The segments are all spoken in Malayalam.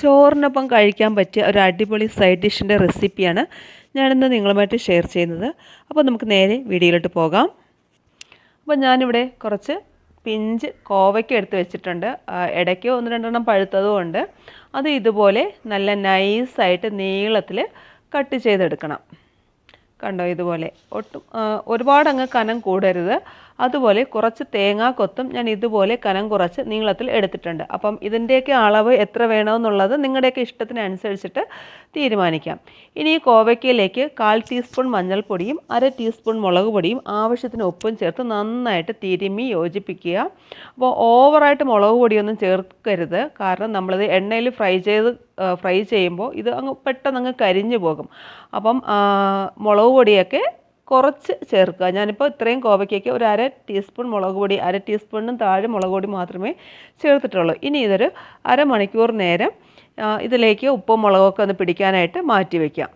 ചോറിനൊപ്പം കഴിക്കാൻ പറ്റിയ ഒരു അടിപൊളി സൈഡ് ഡിഷിന്റെ റെസിപ്പിയാണ് ഞാനിന്ന് നിങ്ങളുമായിട്ട് ഷെയർ ചെയ്യുന്നത്. അപ്പോൾ നമുക്ക് നേരെ വീഡിയോയിലോട്ട് പോകാം. അപ്പോൾ ഞാനിവിടെ കുറച്ച് പിഞ്ച് കോവയ്ക്ക എടുത്ത് വെച്ചിട്ടുണ്ട്. ഇടയ്ക്ക് ഒന്ന് രണ്ടെണ്ണം പഴുത്തതും ഉണ്ട്. അത് ഇതുപോലെ നല്ല നൈസായിട്ട് നീളത്തിൽ കട്ട് ചെയ്തെടുക്കണം. കണ്ടോ ഇതുപോലെ ഒട്ടും ഒരുപാടങ്ങ് കനം കൂടരുത്. അതുപോലെ കുറച്ച് തേങ്ങാക്കൊത്തും ഞാൻ ഇതുപോലെ കനം കുറച്ച് നീളത്തിൽ എടുത്തിട്ടുണ്ട്. അപ്പം ഇതിന്റെയൊക്കെ അളവ് എത്ര വേണമെന്നുള്ളത് നിങ്ങളുടെയൊക്കെ ഇഷ്ടത്തിനനുസരിച്ചിട്ട് തീരുമാനിക്കാം. ഇനി കോവയ്ക്കയിലേക്ക് കാൽ ടീസ്പൂൺ മഞ്ഞൾപ്പൊടിയും അര ടീസ്പൂൺ മുളക് പൊടിയും ആവശ്യത്തിന് ഉപ്പും ചേർത്ത് നന്നായിട്ട് തിരുമി യോജിപ്പിക്കുക. അപ്പോൾ ഓവറായിട്ട് മുളക് പൊടിയൊന്നും ചേർക്കരുത്. കാരണം നമ്മളിത് എണ്ണയിൽ ഫ്രൈ ചെയ്ത് ഫ്രൈ ചെയ്യുമ്പോൾ ഇത് അങ്ങ് പെട്ടെന്ന് അങ്ങ് കരിഞ്ഞു പോകും. അപ്പം മുളക് പൊടിയൊക്കെ കുറച്ച് ചേർക്കുക. ഞാനിപ്പോൾ ഇത്രയും കോവയ്ക്കൊക്കെ ഒരു അര ടീസ്പൂൺ മുളക് പൊടി അര ടീസ്പൂണിനും താഴെ മുളക് പൊടി മാത്രമേ ചേർത്തിട്ടുള്ളൂ. ഇനി ഇതൊരു അരമണിക്കൂർ നേരം ഇതിലേക്ക് ഉപ്പും മുളകൊക്കെ ഒന്ന് പിടിക്കാനായിട്ട് മാറ്റി വയ്ക്കാം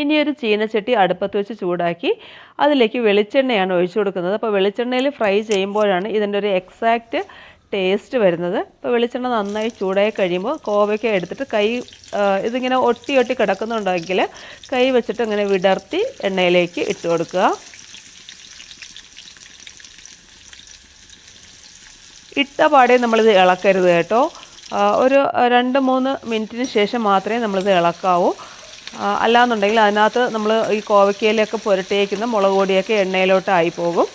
ഇനി ഒരു ചീനച്ചട്ടി അടുപ്പത്ത് വെച്ച് ചൂടാക്കി അതിലേക്ക് വെളിച്ചെണ്ണയാണ് ഒഴിച്ചു കൊടുക്കുന്നത്. അപ്പോൾ വെളിച്ചെണ്ണയിൽ ഫ്രൈ ചെയ്യുമ്പോഴാണ് ഇതിന്റെ ഒരു എക്സാക്റ്റ് ടേസ്റ്റ് വരുന്നത്. ഇപ്പോൾ വെളിച്ചെണ്ണ നന്നായി ചൂടായി കഴിയുമ്പോൾ കോവയ്ക്ക എടുത്തിട്ട് കൈ ഇതിങ്ങനെ ഒട്ടി ഒട്ടി കിടക്കുന്നുണ്ടെങ്കിൽ കൈ വെച്ചിട്ട് ഇങ്ങനെ വിടർത്തി എണ്ണയിലേക്ക് ഇട്ട് കൊടുക്കുക. ഇട്ട പാടെ നമ്മളിത് ഇളക്കരുത് കേട്ടോ. ഒരു രണ്ട് മൂന്ന് മിനിറ്റിന് ശേഷം മാത്രമേ നമ്മളിത് ഇളക്കാവൂ. അല്ലാന്നുണ്ടെങ്കിൽ അതിനകത്ത് നമ്മൾ ഈ കോവയ്ക്കയിലൊക്കെ പുരട്ടിയേക്കുന്ന മുളക് പൊടിയൊക്കെ എണ്ണയിലോട്ടായി പോകും.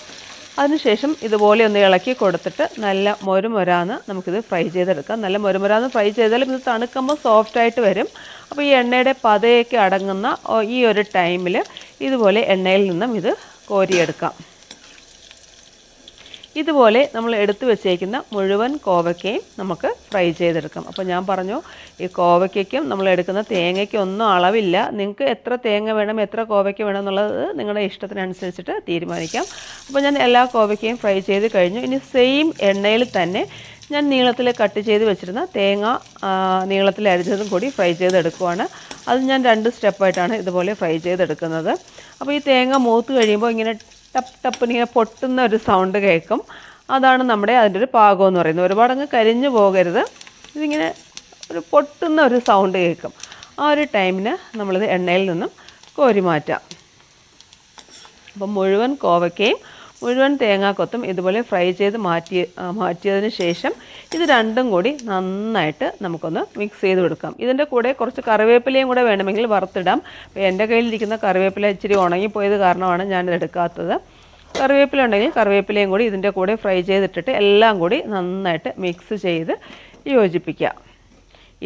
അതിനുശേഷം ഇതുപോലെ ഒന്ന് ഇളക്കി കൊടുത്തിട്ട് നല്ല മൊരുമൊരാന്ന് നമുക്കിത് ഫ്രൈ ചെയ്തെടുക്കാം. നല്ല മൊരുമൊരാന്ന് ഫ്രൈ ചെയ്താലും ഇത് തണുക്കുമ്പോൾ സോഫ്റ്റായിട്ട് വരും. അപ്പോൾ ഈ എണ്ണയുടെ പതയൊക്കെ അടങ്ങുന്ന ഈ ഒരു ടൈമിൽ ഇതുപോലെ എണ്ണയിൽ നിന്നും ഇത് കോരിയെടുക്കാം. ഇതുപോലെ നമ്മൾ എടുത്തു വെച്ചേക്കുന്ന മുഴുവൻ കോവയ്ക്കയും നമുക്ക് ഫ്രൈ ചെയ്തെടുക്കാം. അപ്പോൾ ഞാൻ പറഞ്ഞു ഈ കോവയ്ക്കും നമ്മൾ എടുക്കുന്ന തേങ്ങയ്ക്കും ഒന്നും അളവില്ല. നിങ്ങൾക്ക് എത്ര തേങ്ങ വേണം എത്ര കോവയ്ക്ക വേണം എന്നുള്ളത് നിങ്ങളുടെ ഇഷ്ടത്തിനനുസരിച്ചിട്ട് തീരുമാനിക്കാം. അപ്പോൾ ഞാൻ എല്ലാ കോവയ്ക്കയും ഫ്രൈ ചെയ്ത് കഴിഞ്ഞു. ഇനി സെയിം എണ്ണയിൽ തന്നെ ഞാൻ നീളത്തിൽ കട്ട് ചെയ്ത് വെച്ചിരുന്ന തേങ്ങ നീളത്തിൽ അരിഞ്ഞതും കൂടി ഫ്രൈ ചെയ്തെടുക്കുവാണ്. അത് ഞാൻ രണ്ട് സ്റ്റെപ്പായിട്ടാണ് ഇതുപോലെ ഫ്രൈ ചെയ്തെടുക്കുന്നത്. അപ്പോൾ ഈ തേങ്ങ മൂത്ത് കഴിയുമ്പോൾ ഇങ്ങനെ ടപ്പ് ടപ്പിന് ഇങ്ങനെ പൊട്ടുന്ന ഒരു സൗണ്ട് കേൾക്കും. അതാണ് നമ്മുടെ അതിന്റെ ഒരു പാകം എന്ന് പറയുന്നത്. ഒരുപാട് അങ്ങ് കരിഞ്ഞു പോകരുത്. ഇതിങ്ങനെ ഒരു പൊട്ടുന്ന ഒരു സൗണ്ട് കേൾക്കും. ആ ഒരു ടൈമിന് നമ്മളിത് എണ്ണയിൽ നിന്നും കോരി മാറ്റാം. അപ്പം മുഴുവൻ കോവയ്ക്കയും മുഴുവൻ തേങ്ങാക്കൊത്തും ഇതുപോലെ ഫ്രൈ ചെയ്ത് മാറ്റി മാറ്റിയതിന് ശേഷം ഇത് രണ്ടും കൂടി നന്നായിട്ട് നമുക്കൊന്ന് മിക്സ് ചെയ്ത് കൊടുക്കാം. ഇതിന്റെ കൂടെ കുറച്ച് കറിവേപ്പിലയും കൂടെ വേണമെങ്കിൽ വറുത്തിടാം. എന്റെ കയ്യിലിരിക്കുന്ന കറിവേപ്പില ഇച്ചിരി ഉണങ്ങിപ്പോയത് കാരണമാണ് ഞാനിത് എടുക്കാത്തത്. കറിവേപ്പില ഉണ്ടെങ്കിൽ കറിവേപ്പിലയും കൂടി ഇതിന്റെ കൂടെ ഫ്രൈ ചെയ്തിട്ടിട്ട് എല്ലാം കൂടി നന്നായിട്ട് മിക്സ് ചെയ്ത് യോജിപ്പിക്കുക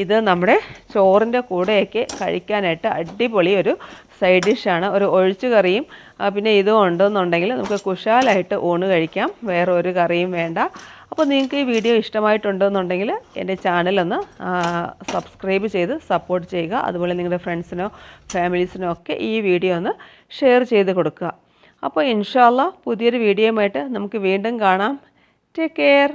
ഇത് നമ്മുടെ ചോറിന്റെ കൂടെയൊക്കെ കഴിക്കാനായിട്ട് അടിപൊളി ഒരു സൈഡ് ഡിഷാണ് ഒരു ഒഴിച്ചു കറിയും പിന്നെ ഇതും ഉണ്ടെന്നുണ്ടെങ്കിൽ നമുക്ക് കുശാലായിട്ട് ഊണ് കഴിക്കാം. വേറെ ഒരു കറിയും വേണ്ട. അപ്പോൾ നിങ്ങൾക്ക് ഈ വീഡിയോ ഇഷ്ടമായിട്ടുണ്ടെന്നുണ്ടെങ്കിൽ എന്റെ ചാനലൊന്ന് സബ്സ്ക്രൈബ് ചെയ്ത് സപ്പോർട്ട് ചെയ്യുക. അതുപോലെ നിങ്ങളുടെ ഫ്രണ്ട്സിനോ ഫാമിലീസിനോ ഒക്കെ ഈ വീഡിയോ ഒന്ന് ഷെയർ ചെയ്ത് കൊടുക്കുക. അപ്പോൾ ഇൻഷാല്ല പുതിയൊരു വീഡിയോയുമായിട്ട് നമുക്ക് വീണ്ടും കാണാം. Take care